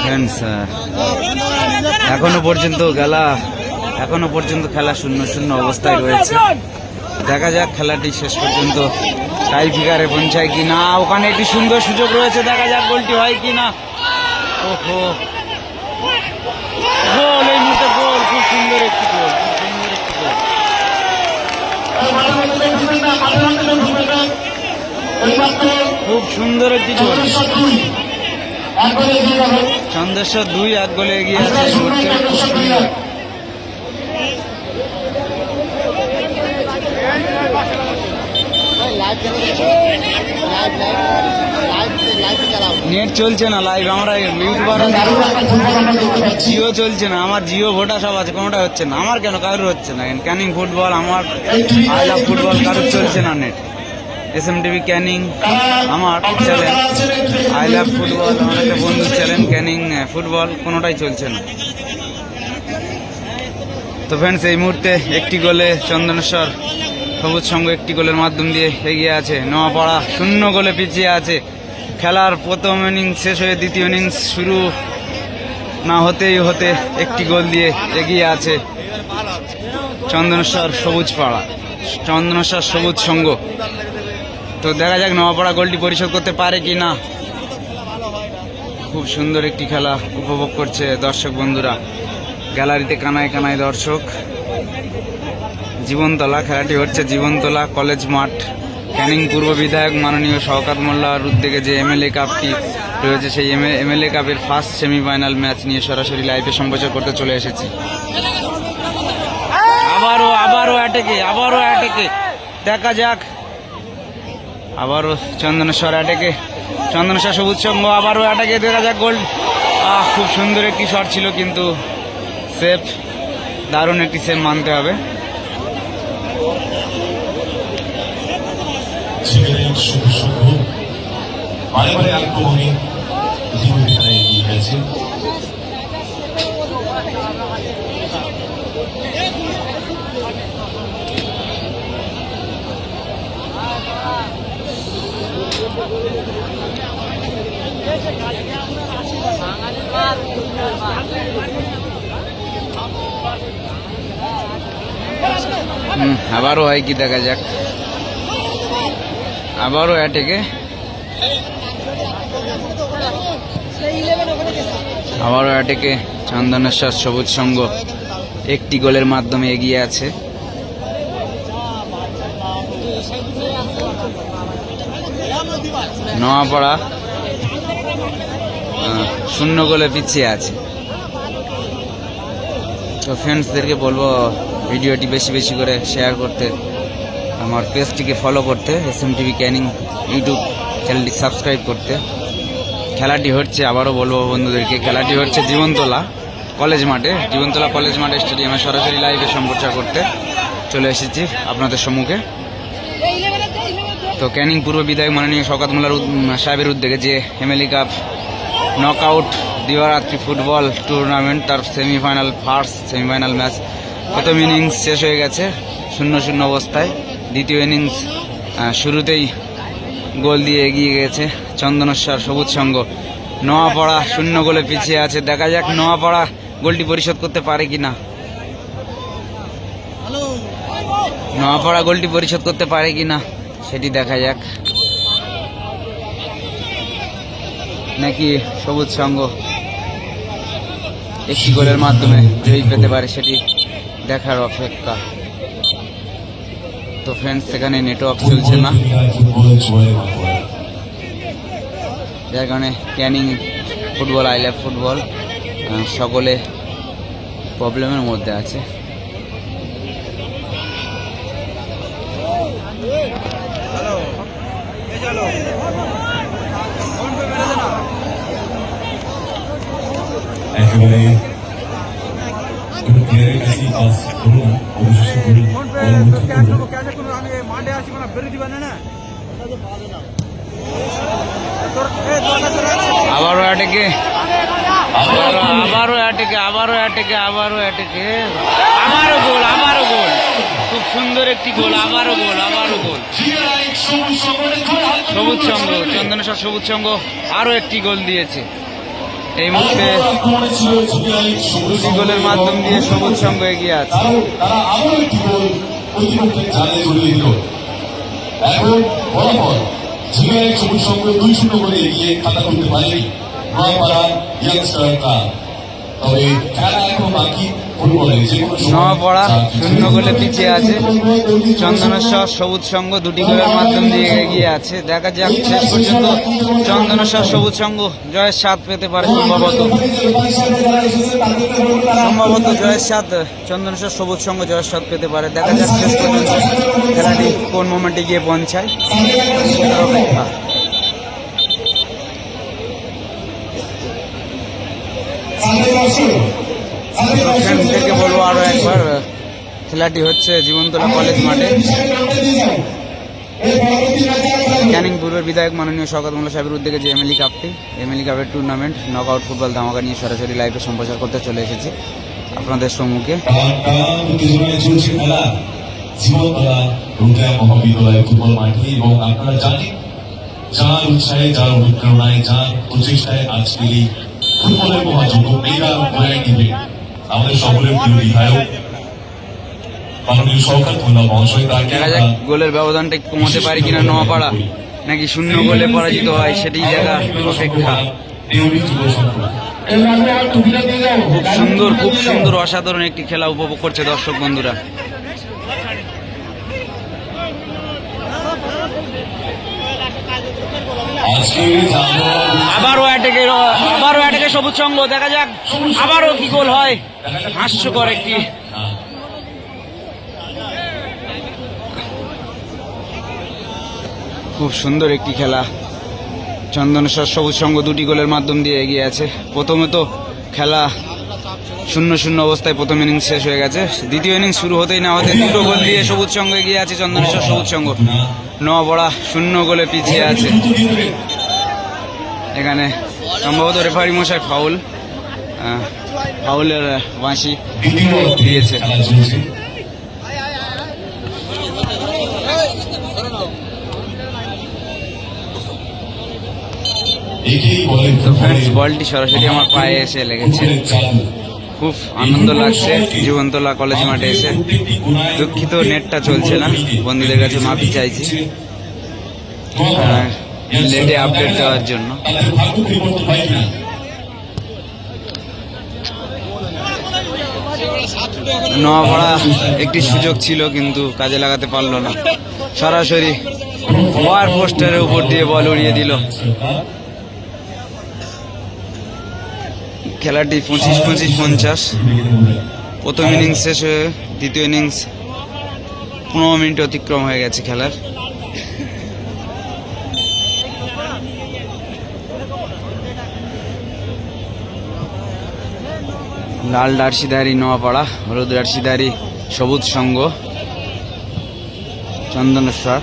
Friends এখনও পর্যন্ত খেলা এখনও পর্যন্ত খেলা শূন্য শূন্য অবস্থায় রয়েছে। দেখা যাক খেলাটি শেষ পর্যন্ত টাই ফিগারে পৌঁছায় কি না ওখানে একটি সুন্দর সুযোগ রয়েছে, দেখা যাক গোলটি হয় কি না ওহো খুব সুন্দর একটি গোল খুব সুন্দর একটি গোল খুব সুন্দর একটি গোল। চন্দ্রেশ্বর দুই এক গোলে এগিয়ে আছে। নেট চলছে না লাইভ আমরা ইউটিউবার জিও চলছে না, আমার জিও ভোটা সব আছে, কোনোটা হচ্ছে না। আমার কেন? কারোর হচ্ছে না। ক্যানিং ফুটবল আমার ফুটবল কারোর চলছে না net. S M TV Canning আমার চ্যানেল আই লাভ ফুটবল আমার একটা বন্ধুর চ্যানেল ক্যানিং ফুটবল কোনোটাই চলছে না। তো ফ্রেন্ডস এই মুহূর্তে একটি গোলে চন্দনেশ্বর সবুজ সংঘ একটি গোলের মাধ্যম দিয়ে এগিয়ে আছে। নোয়াপাড়া শূন্য গোলে পিছিয়ে আছে। খেলার প্রথম ইনিংস শেষ হয়ে দ্বিতীয় ইনিংস শুরু না হতেই হতে একটি গোল দিয়ে এগিয়ে আছে চন্দনেশ্বর সবুজ পাড়া। চন্দনেশ্বর সবুজ সংঘ তো দেখা যাক নোয়াপাড়া গোলটি পরিশোধ করতে পারে কি না। খুব সুন্দর একটি খেলা উপভোগ করছে দর্শক বন্ধুরা। গ্যালারিতে কানায় কানায় দর্শক। জীবনতলা, খেলাটি হচ্ছে জীবনতলা কলেজ মাঠ। ক্যানিং পূর্ব বিধায়ক মাননীয় শওকাত মোল্লার উদ্যোগে যে এমএলএ কাপটি রয়েছে, সেই এমএলএ কাপের ফার্স্ট সেমিফাইনাল ম্যাচ নিয়ে সরাসরি লাইভে সম্প্রচার করতে চলে এসেছি। আবারও আবারও অ্যাটেকে আবারও অ্যাটেকে দেখা যাক আবারও চন্দনেশ্বর অ্যাটেকে চন্দনেশ্বর সবুজ সংঘ আবারও অ্যাটাকে দেখা যাক গোল আহ, খুব সুন্দর একটি শট ছিল, কিন্তু সেফ দারুণ একটি সেফ মানতে হবে। বারে বারে আক্রমণে এগিয়ে গেছে। আবারও হয় কি দেখা যাক। আবারও অ্যাটেকে আবারও অ্যাটেকে চন্দনেশ্বর সবুজ সংঘ একটি গোলের মাধ্যমে এগিয়ে আছে। নোয়াপাড়া শূন্য গোলে পিছিয়ে আছে। তো ফ্রেন্ডসদেরকে বলব, ভিডিওটি বেশি বেশি করে শেয়ার করতে, আমার পেজটিকে ফলো করতে S M TV Canning YouTube চ্যানেলটি সাবস্ক্রাইব করতে। খেলাটি হচ্ছে, আবারও বলব বন্ধুদেরকে, খেলাটি হচ্ছে জীবনতলা কলেজ মাঠে। জীবনতলা কলেজ মাঠে স্টেডিয়ামে সরাসরি লাইভে সম্প্রচার করতে চলে এসেছি আপনাদের সম্মুখে। তো ক্যানিং পূর্ব বিধায়ক মাননীয় শওকাত মোল্লার সাহেবের উদ্যোগে যে এমএলএ কাপ নক আউট দিবারাত্রি ফুটবল টুর্নামেন্ট তার সেমিফাইনাল ফার্স্ট সেমিফাইনাল ম্যাচ প্রথম ইনিংস শেষ হয়ে গেছে শূন্য শূন্য অবস্থায়। দ্বিতীয় ইনিংস শুরুতেই গোল দিয়ে এগিয়ে গেছে চন্দনেশ্বর সবুজ সংঘ। নোয়াপাড়া শূন্য গোলে পিছিয়ে আছে। দেখা যাক নোয়াপাড়া গোলটি পরিশোধ করতে পারে কি না নোয়াপাড়া গোলটি পরিশোধ করতে পারে কি না সেটি দেখা যাক। নাকি সবুজ সঙ্গ একটি গোলের মাধ্যমে জয়ী পেতে পারে সেটি দেখার অপেক্ষা। তো ফ্রেন্ডস সেখানে নেটওয়ার্ক চলছে না। যার কারণে Canning football, I love football সকলে প্রবলেমের মধ্যে আছে। একেবারে প্লেয়ারের কাছেই কাজ করুন অবশেষে গোল গোল করুন। আবারও অ্যাটেকে আবারও আবারও অ্যাটেকে আবারও অ্যাটেকে আবারও অ্যাটেকে আবারও গোল আবারও গোল। খুব সুন্দর একটি গোল, আবারও গোল আবারও গোল। সবুজ সংঘ চন্দনেশ্বর সবুজ সংঘ আরও একটি গোল দিয়েছে। এই মুহূর্তে দুটি গোলের মাধ্যম দিয়ে সবুজ সংঘ এগিয়ে আছে। তবে খেলা এখন বাকি সময় শূন্য গোলে পিছিয়ে আছে। চন্দনেশ্বর সবুজ সংঘ দুটি গোলের মাধ্যম দিয়ে এগিয়ে আছে। দেখা যাক শেষ পর্যন্ত চন্দনেশ্বর সবুজ সংঘ জয়ের স্বাদ পেতে পারে সম্ভবত। সম্ভবত জয়ের স্বাদ, চন্দনেশ্বর সবুজ সংঘ জয়ের স্বাদ পেতে পারে। দেখা যাক শেষ পর্যন্ত খেলাটি কোন মোমেন্টে গিয়ে পৌঁছায়। অপেক্ষা এখান থেকে বলব আরও একবার খেলাটি হচ্ছে জীবনতলা কলেজ মাঠে। ক্যানিং পূর্বের বিধায়ক মাননীয় শওকত মোল্লা সাহেবের উদ্যোগে যে এমএলই কাপটি এমএলই কাপের টুর্নামেন্ট নক আউট ফুটবল ধামাকা নিয়ে সরাসরি লাইভে সম্প্রচার করতে চলে এসেছি আপনাদের সম্মুখে। যার উৎসাহে যার অনুপ্রেরণায় যার প্রচেষ্টায় আজকের এই ফুটবলের আমাদের সকলের প্রিয় বিধায়ক মাননীয় সরকার মহাশয়। তাকে দেখা যাক গোলের ব্যবধানটা কমাতে পারি কিনা নোয়াপাড়া। নাকি শূন্য গোলে পরাজিত হয় সেটি জায়গা অপেক্ষা। খুব সুন্দর খুব সুন্দর অসাধারণ একটি খেলা উপভোগ করছে দর্শক বন্ধুরা। আবারও অ্যাটেকে আবারও অ্যাটেকে সবুজ সংঘ দেখা যাক আবারও কি গোল হয়। হাস্যকর একটি খুব সুন্দর একটি খেলা। চন্দনেশ্বর সবুজ সংঘ দুটি গোলের মাধ্যম দিয়ে এগিয়ে আছে। প্রথমে তো খেলা শূন্য শূন্য অবস্থায় প্রথম ইনিংস শেষ হয়ে গেছে। দ্বিতীয় ইনিংস শুরু হতেই না হতে দুটো গোল দিয়ে সবুজ সংঘ এগিয়ে আছে চন্দনেশ্বর সবুজ সংঘ নবড়া শূন্য গোলে পিছিয়ে আছে। এখানে সম্ভবত রেফারি মশাই ফাউল ফাউলের বাঁশি দিয়েছে। বলটি সরাসরি আমার পায়ে এসে লেগেছে। খুব আনন্দ লাগছে, জীবনতলা কলেজ মাঠে এসে। দুঃখিত নেটটা চলছে না, বন্ধুদের কাছে মাফি চাইছি। লেটে আপডেট দেওয়ার জন্য। নোয়াপাড়া একটি সুযোগ ছিল, কিন্তু কাজে লাগাতে পারল না। সরাসরি ওয়ার পোস্টারের উপর দিয়ে বল উড়িয়ে দিল। খেলাটি পঁচিশ পঁচিশ, পঞ্চাশ। প্রথম ইনিংস শেষ হয়ে দ্বিতীয় ইনিংস পনেরো মিনিট অতিক্রম হয়ে গেছে খেলার। লাল ডার্সিদারি নোয়াপাড়া, হলুদ ডার্সিদারি সবুজ সংঘ চন্দনেশ্বর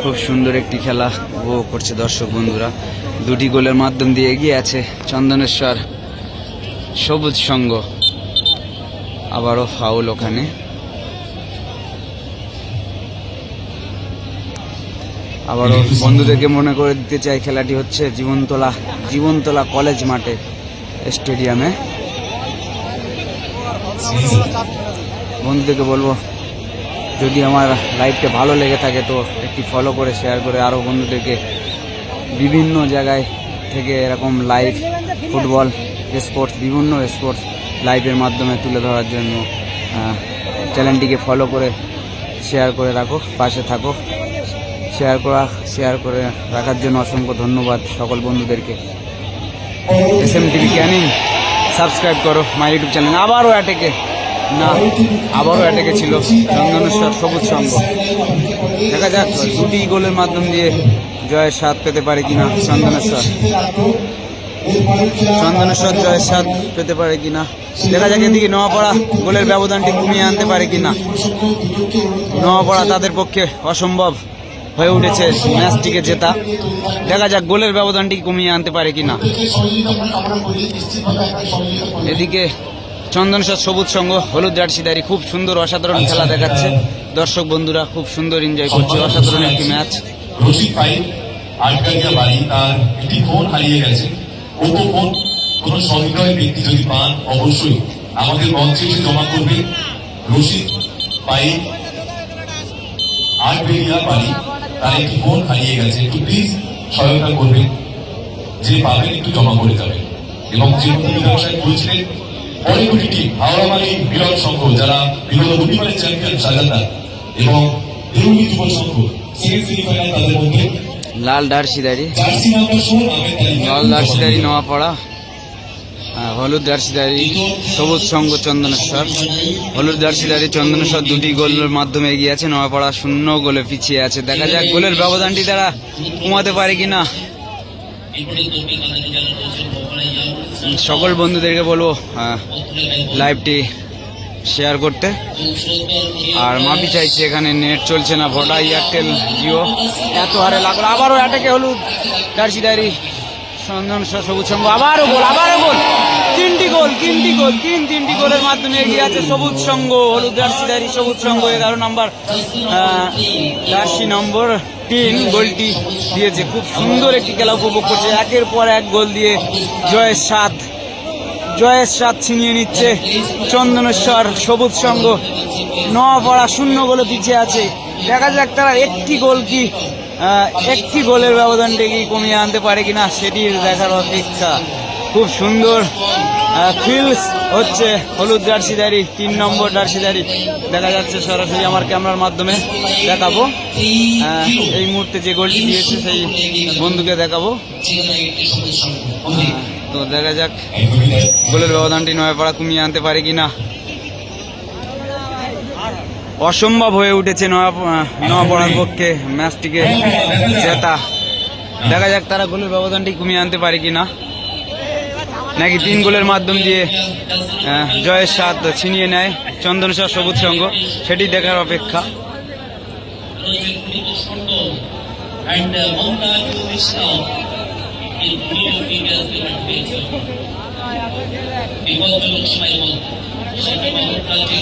খুব সুন্দর একটি খেলা উপভোগ করছে দর্শক বন্ধুরা। দুটি গোলের মাধ্যম দিয়ে এগিয়ে আছে চন্দনেশ্বর। সবুজ সংঘ আবারও ফাউল ওখানে। আবারও বন্ধুদেরকে মনে করে দিতে চাই, খেলাটি হচ্ছে জীবনতলা জীবনতলা কলেজ মাঠে, স্টেডিয়ামে। বন্ধুদেরকে বলব, যদি আমার লাইভটা ভালো লেগে থাকে তো একটি ফলো করে শেয়ার করে, আরও বন্ধুদেরকে বিভিন্ন জায়গায় থেকে এরকম লাইভ ফুটবল স্পোর্টস বিভিন্ন স্পোর্টস লাইভের মাধ্যমে তুলে ধরার জন্য চ্যানেলটিকে ফলো করে শেয়ার করে রাখো পাশে থাকো শেয়ার করা শেয়ার করে রাখার জন্য অসংখ্য ধন্যবাদ সকল বন্ধুদেরকে। S M TV Canning subscribe করো মাই ইউটিউব চ্যানেল আবারও অ্যাটেকে না, আবারও অ্যাটেকে ছিল। চন্দনেশ্বর সবুজ সংঘ। দেখা যাক, দুটি গোলের মাধ্যম দিয়ে জয়ের স্বাদ পেতে পারে কিনা? চন্দনেশ্বর চন্দনেশ্বর জয়ের স্বাদ পেতে পারে কিনা? দেখা যাক এদিকে নোয়াপাড়া গোলের ব্যবধানটি কমিয়ে আনতে পারে কিনা। নোয়াপাড়া তাদের পক্ষে অসম্ভব হয়ে উঠেছে ম্যাচটিকে জেতা। দেখা যাক গোলের ব্যবধানটি কমিয়ে আনতে পারে কিনা। এদিকে চন্দনসর সবুজ সংঘ হলুদ জার্সিদারি খুব সুন্দর অসাধারণ খেলা দেখাচ্ছে। দর্শক বন্ধুরা, খুব সুন্দর এনজয় করছে। অসাধারণ একটি ম্যাচ। রশিদ পাই আটকারিয়া বাড়ি, তার একটি ফোন হারিয়ে গেছে। ওপো ফোন, কোন সহৃদয় ব্যক্তি যদি পান, অবশ্যই আমাদের মঞ্চে এসে জমা করবে। রশিদ পাই আটবেরিয়া বাড়ি, তার একটি ফোন হারিয়ে গেছে। একটু প্লিজ সহায়তা করবে যে পাবেন একটু জমা করে যাবেন। এবং যে ব্যবসায় বলছিলেন অনেকগুলি টিম হাওড়ামালি বিরল সংঘ, যারা বিগত রবিবারের চ্যাম্পিয়ন সাজাদা এবং দেউলি যুব সংঘ। লাল আলী লাল জার্সিদারি নোয়াপাড়া। হলুদ জার্সিদারি সবুজ সংঘ চন্দনেশ্বর। হলুদ জার্সিদারি চন্দনেশ্বর দুটি গোলের মাধ্যমে এগিয়ে আছে। নোয়াপাড়া শূন্য গোলে পিছিয়ে আছে। দেখা যাক গোলের ব্যবধানটি তারা কমাতে পারে কিনা। সকল বন্ধুদেরকে বলব লাইভটি শেয়ার করতে। আর মাপি চাইছি এখানে নেট চলছে না ভোডা এয়ারটেল জিও এত হারে লাগল, আবারও অ্যাটাকে হলুদ। জার্সিদারি সঞ্জন স- সবুজ সংঘ আবারও গোল আবারও গোল। তিনটি গোল তিনটি গোল, তিন, তিনটি গোলের মাধ্যমে এগিয়ে আছে সবুজ সংঘ হলুদ জার্সিদারি সবুজ সংঘ এগারো নম্বর জার্সি নম্বর তিন গোলটি দিয়েছে। খুব সুন্দর একটি খেলা উপভোগ করছে। একের পর এক গোল দিয়ে জয়ের সাত। জয়ের স্বাদ ছিনিয়ে নিচ্ছে চন্দনেশ্বর সবুজ সংঘ নওয়াপাড়া শূন্য গোলে পিছিয়ে আছে। দেখা যাক তারা একটি গোল কি একটি গোলের ব্যবধানটা কি কমিয়ে আনতে পারে কিনা সেটি দেখার অপেক্ষা। খুব সুন্দর ফিলস হচ্ছে হলুদ জার্সিদারি তিন নম্বর জার্সিদারি দেখা যাচ্ছে সরাসরি আমার ক্যামেরার মাধ্যমে দেখাবো। এই মুহূর্তে যে গোলটি দিয়েছে সেই বন্ধুকে দেখাবো। তো দেখা যাক। গোলের ব্যবধানটি নয়াপাড়া কমিয়ে আনতে পারে কি না অসম্ভব হয়ে উঠেছে নয়া নয়াপাড়ার পক্ষে ম্যাচটিকে জেতা। দেখা যাক তারা গোলের ব্যবধানটি কমিয়ে আনতে পারে কি না নাকি তিন গোলের মাধ্যম দিয়ে জয়ের স্বাদ ছিনিয়ে নেয় চন্দনেশ্বর সবুজ সংঘ? সেটি দেখার অপেক্ষা। And uh, ಇವತ್ತು ಲಕ್ಷ್ಮ ಇವತ್ತು